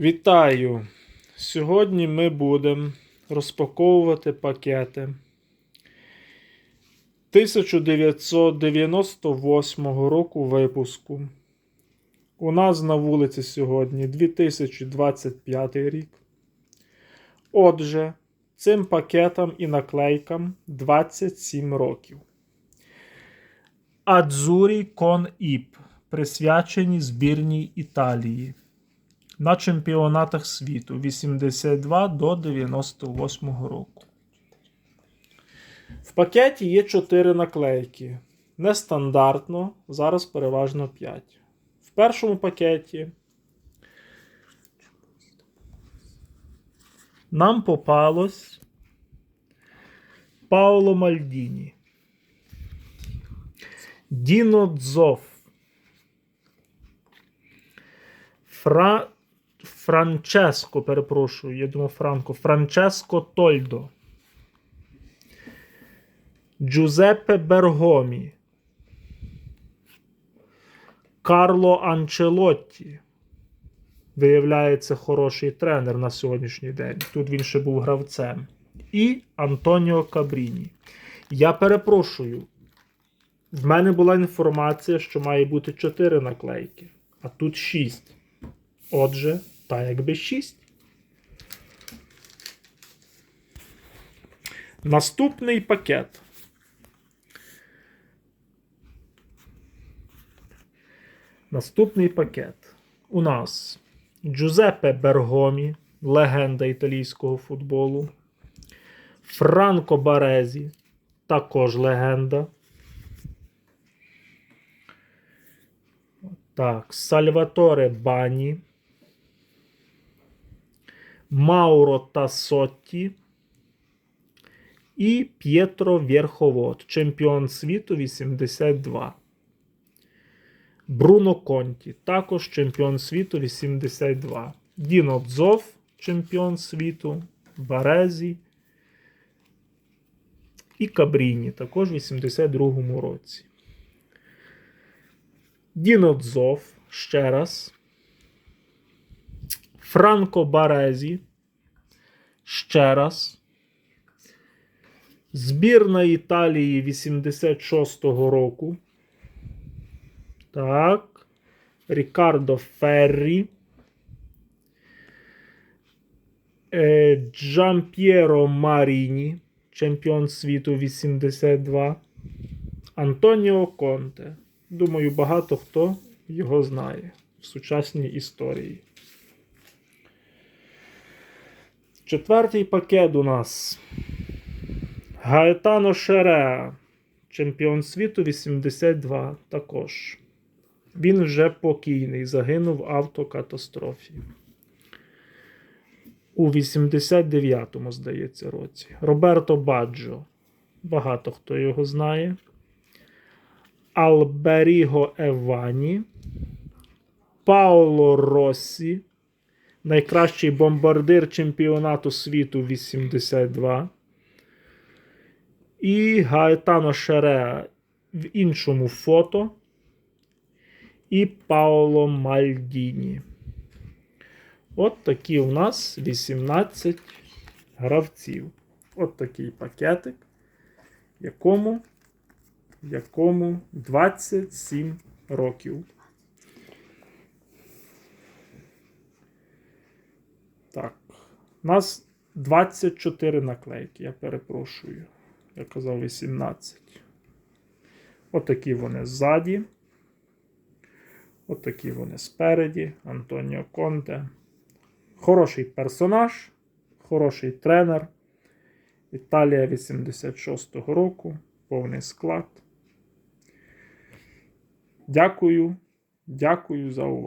Вітаю! Сьогодні ми будемо розпаковувати пакети 1998 року випуску. У нас на вулиці сьогодні 2025 рік. Отже, цим пакетам і наклейкам 27 років. Адзурі Кон Іп, присвячені збірній Італії на чемпіонатах світу 82 до 98 року. В пакеті є 4 наклейки. Нестандартно, зараз переважно 5. В першому пакеті нам попалось Пауло Мальдіні. Діно. Фра... Франческо, перепрошую, я думав Франко. Франческо Тольдо. Джузеппе Бергомі. Карло Анчелотті. Виявляється, хороший тренер на сьогоднішній день. Тут він ще був гравцем. І Антоніо Кабріні. Я перепрошую. В мене була інформація, що має бути 4 наклейки, а тут 6. Отже, та якби 6. Наступний пакет. Наступний пакет. У нас Джузеппе Бергомі, легенда італійського футболу. Франко Барезі, також легенда. Так, Сальваторе Бані. Мауро Тассотті і П'єтро Верховод, чемпіон світу 82. Бруно Конті, також чемпіон світу 82. Діно Дзов, чемпіон світу, Барезі. І Кабріні, також в 82 році. Діно Дзов, ще раз. Франко Барезі. Ще раз. Збірна Італії 86-го року. Так. Рікардо Феррі. Е, Джамп'єро Маріні. Чемпіон світу 82. Антоніо Конте. Думаю, багато хто його знає в сучасній історії. Четвертий пакет у нас. Гаетано Шереа. Чемпіон світу 82 також. Він вже покійний. Загинув в автокатастрофі. У 89-му, здається, році. Роберто Баджо. Багато хто його знає. Алберіго Евані. Пауло Россі. Найкращий бомбардир чемпіонату світу 82. І Гаетано Шереа в іншому фото. І Пауло Мальдіні. От такі у нас 18 гравців. От такий пакетик, якому, якому 27 років. Так. У нас 24 наклейки, я перепрошую. Я казав 18. Отакі вони ззаді. Отакі вони спереді. Антоніо Конте. Хороший персонаж, хороший тренер. Італія 86-го року. Повний склад. Дякую. Дякую за увагу.